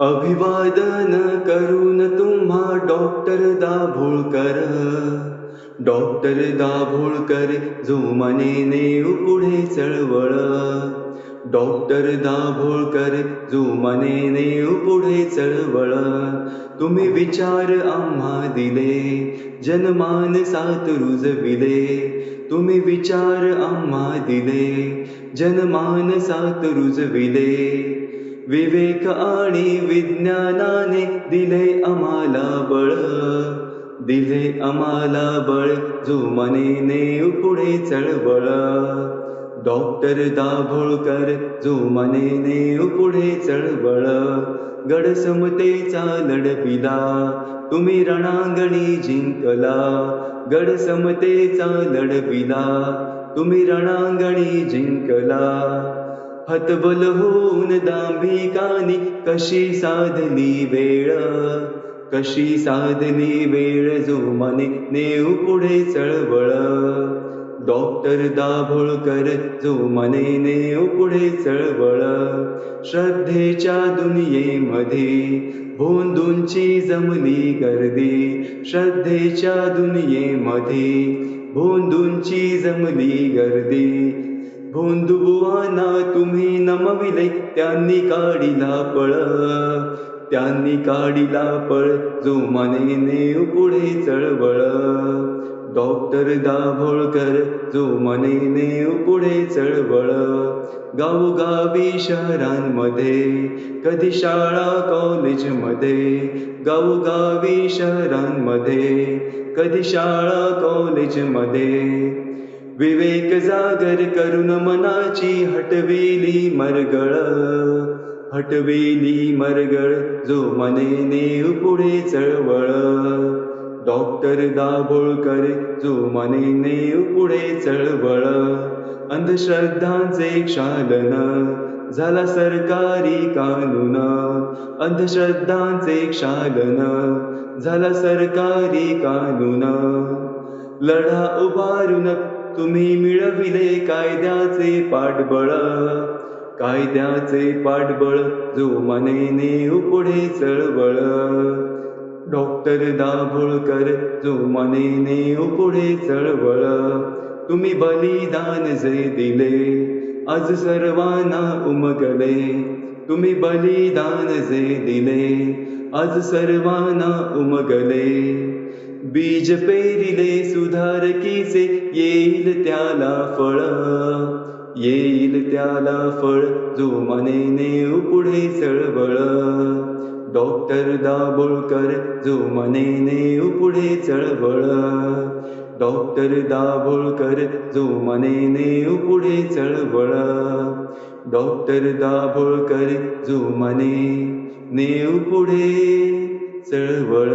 अभिवादन करून तुम्हा डॉक्टर दाभोळकर. डॉक्टर दाभोळकर जोमानेने पुढे चळवळ. डॉक्टर दाभोळकर जोमानेने पुढे चळवळ. तुम्ही विचार आम्हा दिले जनमान सात रुजविले तुम्ही विचार आम्हा दिले जनमान सात रुजविले विवेक आणि विज्ञानाने दिले आम्हाला बळ. दिले आम्हाला बळ जोमानेने पुढे चळवळ. डॉक्टर दाभोळकर जोमानेने पुढे चळवळ. गडसमतेचा लढविला तुम्ही रणांगणी जिंकला. गडसमतेचा लढविला तुम्ही रणांगणी जिंकला. हतबल होऊन दांभिकानी कशी साधली वेळ? कशी साधली वेळ जोमाने नेऊ पुढे चळवळ? डॉक्टर दाभोळकर जोमाने नेऊ पुढे चळवळ. श्रद्धेच्या दुनियेमध्ये भोंदूंची जमली गर्दी. श्रद्धेच्या दुनियेमध्ये भोंदूंची जमली गर्दी. भोंदुबुवांना तुम्ही नमविले त्यांनी काढिला पळ. त्यांनी काढिला पळ जो मनेने पुढे चळवळ. डॉक्टर दाभोळकर जो मनेने पुढे चळवळ. गावोगावी शहरांमध्ये कधी शाळा कॉलेजमध्ये गावोगावी शहरांमध्ये कधी शाळा कॉलेजमध्ये विवेक जागर करून मनाची हटविली मरगळ. हटवेली मरगळ जो मनेने पुढे चळवळ. डॉक्टर दाभोळकर जो मनेने पुढे चळवळ. अंधश्रद्धांचे क्षालन झाला सरकारी कानून. अंधश्रद्धांचे क्षालन झाला सरकारी कानून. लढा उभारून तुम्ही मिळविले कायद्याचे पाठबळ. कायद्याचे पाठबळ जो मनेने पुढे चळवळ. डॉक्टर दाभोळकर जो मनेने पुढे चळवळ. तुम्ही बलिदान जे दिले आज सर्वांना उमगले. तुम्ही बलिदान जे दिले आज सर्वांना उमगले. बीज पेरिले सुधारकीचे येईल त्याला फळ. येईल त्याला फळ जो मनेने पुढे चळवळ. डॉक्टर दाभोळकर जो मनेने पुढे चळवळ. डॉक्टर दाभोळकर जो मनेने पुढे चळवळ. डॉक्टर दाभोळकर जो मने नेऊ पुढे चळवळ.